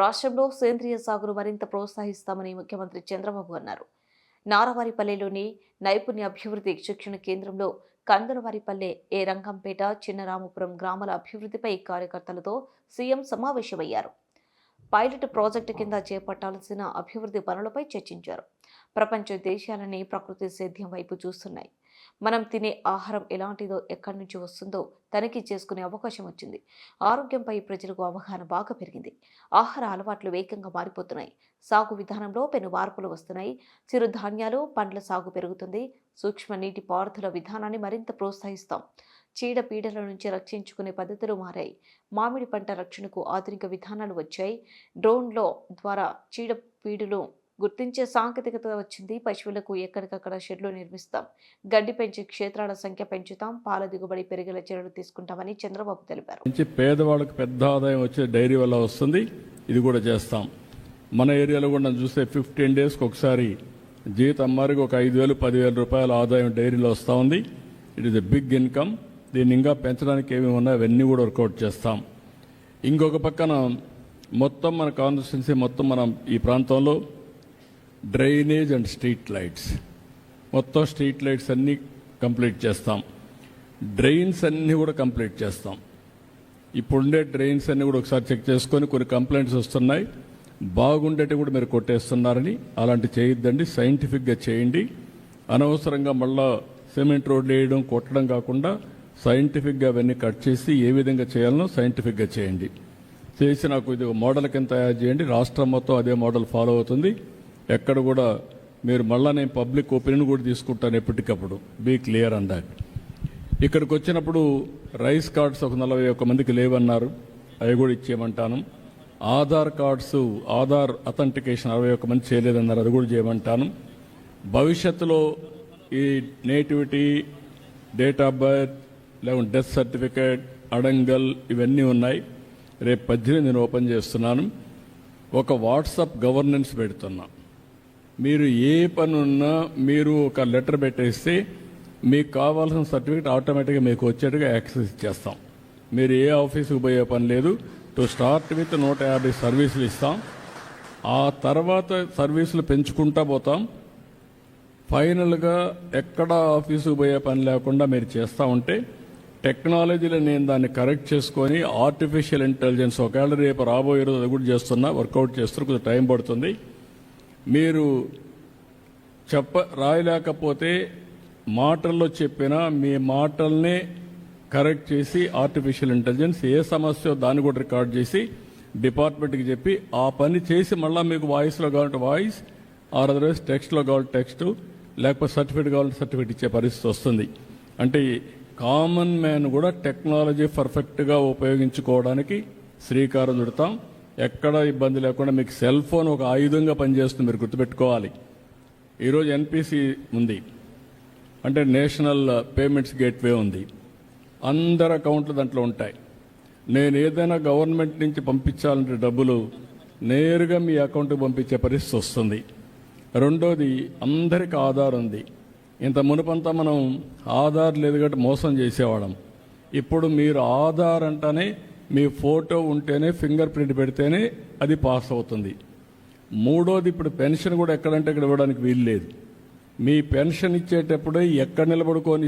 రాష్ట్రంలో సేంద్రియ సాగును మరింత ప్రోత్సహిస్తామని ముఖ్యమంత్రి చంద్రబాబు అన్నారు. నారవారిపల్లెలోని నైపుణ్య అభివృద్ధి శిక్షణ కేంద్రంలో కందరవారిపల్లె ఏ రంగంపేట చిన్నరామపురం గ్రామాల అభివృద్ధిపై కార్యకర్తలతో సీఎం సమావేశమయ్యారు. పైలట్ ప్రాజెక్టు కింద చేపట్టాల్సిన అభివృద్ధి పనులపై చర్చించారు. ప్రపంచ దేశాలని ప్రకృతి సేద్యం వైపు చూస్తున్నాయి. మనం తినే ఆహారం ఎలాంటిదో ఎక్కడి నుంచి వస్తుందో తనిఖీ చేసుకునే అవకాశం వచ్చింది. ఆరోగ్యంపై ప్రజలకు అవగాహన బాగా పెరిగింది. ఆహార అలవాట్లు వేగంగా మారిపోతున్నాయి. సాగు విధానంలో పెను మార్పులు వస్తున్నాయి. చిరుధాన్యాలు పండ్ల సాగు పెరుగుతుంది. సూక్ష్మ నీటి పారుదల విధానాన్ని మరింత ప్రోత్సహిస్తాం. చీడపీడల నుంచి రక్షించుకునే పద్ధతులు మారాయి. మామిడి పంట రక్షణకు ఆధునిక విధానాలు వచ్చాయి. డ్రోన్లో ద్వారా చీడపీడులు గుర్తించే సాంకేతికత వచ్చింది. పశువులకు ఎక్కడికక్కడ షెడ్లు నిర్మిస్తాం. గడ్డి పెంచే క్షేత్రాల సంఖ్య పెంచుతాం. పాల దిగుబడి పెరిగేలా చర్యలు తీసుకుంటామని చంద్రబాబు తెలిపారు. నుంచి పేదవాళ్ళకి పెద్ద ఆదాయం వచ్చే డైరీ వల్ల వస్తుంది. ఇది కూడా చేస్తాం. మన ఏరియాలో కూడా చూస్తే ఫిఫ్టీన్ డేస్కి ఒకసారి జీతం మారికి ఒక ఐదు వేలు పదివేల రూపాయల ఆదాయం డైరీలో వస్తూ ఉంది. It is a big income దీన్ని ఇంకా పెంచడానికి ఏమేమి ఉన్నాయో అవన్నీ కూడా వర్కౌట్ చేస్తాం. ఇంకొక పక్కన మొత్తం మన కాన్స్టిట్యున్సీ మొత్తం మనం ఈ ప్రాంతంలో డ్రైనేజ్ అండ్ స్ట్రీట్ లైట్స్. మొత్తం స్ట్రీట్ లైట్స్ అన్నీ కంప్లీట్ చేస్తాం. డ్రైన్స్ అన్నీ కూడా కంప్లీట్ చేస్తాం. ఇప్పుడుండే డ్రైన్స్ అన్నీ కూడా ఒకసారి చెక్ చేసుకొని కొన్ని కంప్లైంట్స్ వస్తున్నాయి. బాగుండేటి కూడా మీరు కొట్టేస్తున్నారని అలాంటి చేయొద్దండి. సైంటిఫిక్గా చేయండి. అనవసరంగా మళ్ళా సిమెంట్ రోడ్లు వేయడం కొట్టడం కాకుండా సైంటిఫిక్గా అవన్నీ కట్ చేసి ఏ విధంగా చేయాలనో సైంటిఫిక్గా చేయండి. చేసి నాకు ఇది ఒక మోడల్ కింద తయారు చేయండి. రాష్ట్రం మొత్తం అదే మోడల్ ఫాలో అవుతుంది. ఎక్కడ కూడా మీరు మళ్ళా నేను పబ్లిక్ ఒపీనియన్ కూడా తీసుకుంటాను ఎప్పటికప్పుడు. బీ క్లియర్ అన్ దాట్ ఇక్కడికి వచ్చినప్పుడు రైస్ కార్డ్స్ ఒక నలభై ఒక్క మందికి లేవన్నారు. అవి కూడా ఇచ్చేయమంటాను. ఆధార్ కార్డ్స్ ఆధార్ అథెంటికేషన్ అరవై ఒక్క మంది చేయలేదన్నారు. అది కూడా చేయమంటాను. భవిష్యత్తులో ఈ నేటివిటీ డేట్ ఆఫ్ బర్త్ లేకుంటే డెత్ సర్టిఫికేట్ అడంగల్ ఇవన్నీ ఉన్నాయి. రేపు పద్దెనిమిది నేను ఓపెన్ చేస్తున్నాను. ఒక వాట్సాప్ గవర్నెన్స్ పెడుతున్నా. మీరు ఏ పని ఉన్నా మీరు ఒక లెటర్ పెట్టేస్తే మీకు కావాల్సిన సర్టిఫికేట్ ఆటోమేటిక్గా మీకు వచ్చేట్టుగా యాక్సెస్ ఇచ్చేస్తాం. మీరు ఏ ఆఫీసుకు పోయే పని లేదు. టు స్టార్ట్ విత్ నూట యాభై సర్వీసులు ఇస్తాం. ఆ తర్వాత సర్వీసులు పెంచుకుంటా పోతాం. ఫైనల్గా ఎక్కడ ఆఫీసుకు పోయే పని లేకుండా మీరు చేస్తూ ఉంటే టెక్నాలజీలో నేను దాన్ని కరెక్ట్ చేసుకొని ఆర్టిఫిషియల్ ఇంటెలిజెన్స్ ఒకవేళ రేపు రాబోయే రోజు అది కూడా చేస్తున్నా వర్కౌట్ చేస్తున్నా కొంచెం టైం పడుతుంది. మీరు చెప్ప రాయలేకపోతే మాటల్లో చెప్పిన మీ మాటల్ని కరెక్ట్ చేసి ఆర్టిఫిషియల్ ఇంటెలిజెన్స్ ఏ సమస్య దాన్ని కూడా రికార్డ్ చేసి డిపార్ట్మెంట్కి చెప్పి ఆ పని చేసి మళ్ళీ మీకు వాయిస్లో కావాలంటే వాయిస్ ఆర్ అదర్వైజ్ టెక్స్ట్లో కావాలంటే టెక్స్ట్ లేకపోతే సర్టిఫికేట్ కావాలంటే సర్టిఫికేట్ ఇచ్చే పరిస్థితి వస్తుంది. అంటే కామన్ మ్యాన్ కూడా టెక్నాలజీ పర్ఫెక్ట్గా ఉపయోగించుకోవడానికి శ్రీకారం చుడతాం. ఎక్కడ ఇబ్బంది లేకుండా మీకు సెల్ ఫోన్ ఒక ఆయుధంగా పనిచేస్తుంది మీరు గుర్తుపెట్టుకోవాలి. ఈరోజు ఎన్పిసి ఉంది. అంటే నేషనల్ పేమెంట్స్ గేట్వే ఉంది. అందరి అకౌంట్లు దాంట్లో ఉంటాయి. నేను ఏదైనా గవర్నమెంట్ నుంచి పంపించాలంటే డబ్బులు నేరుగా మీ అకౌంట్కి పంపించే పరిస్థితి వస్తుంది. రెండోది అందరికి ఆధార్ ఉంది. ఇంత మునుపంతా మనం ఆధార్ లేదు కాబట్టి మోసం చేసేవాళ్ళం. ఇప్పుడు మీరు ఆధార్ అంటేనే మీ ఫోటో ఉంటేనే ఫింగర్ ప్రింట్ పెడితేనే అది పాస్ అవుతుంది. మూడోది ఇప్పుడు పెన్షన్ కూడా ఎక్కడంటే ఇక్కడ ఇవ్వడానికి వీలు లేదు మీ పెన్షన్ ఇచ్చేటప్పుడే ఎక్కడ నిలబడుకొని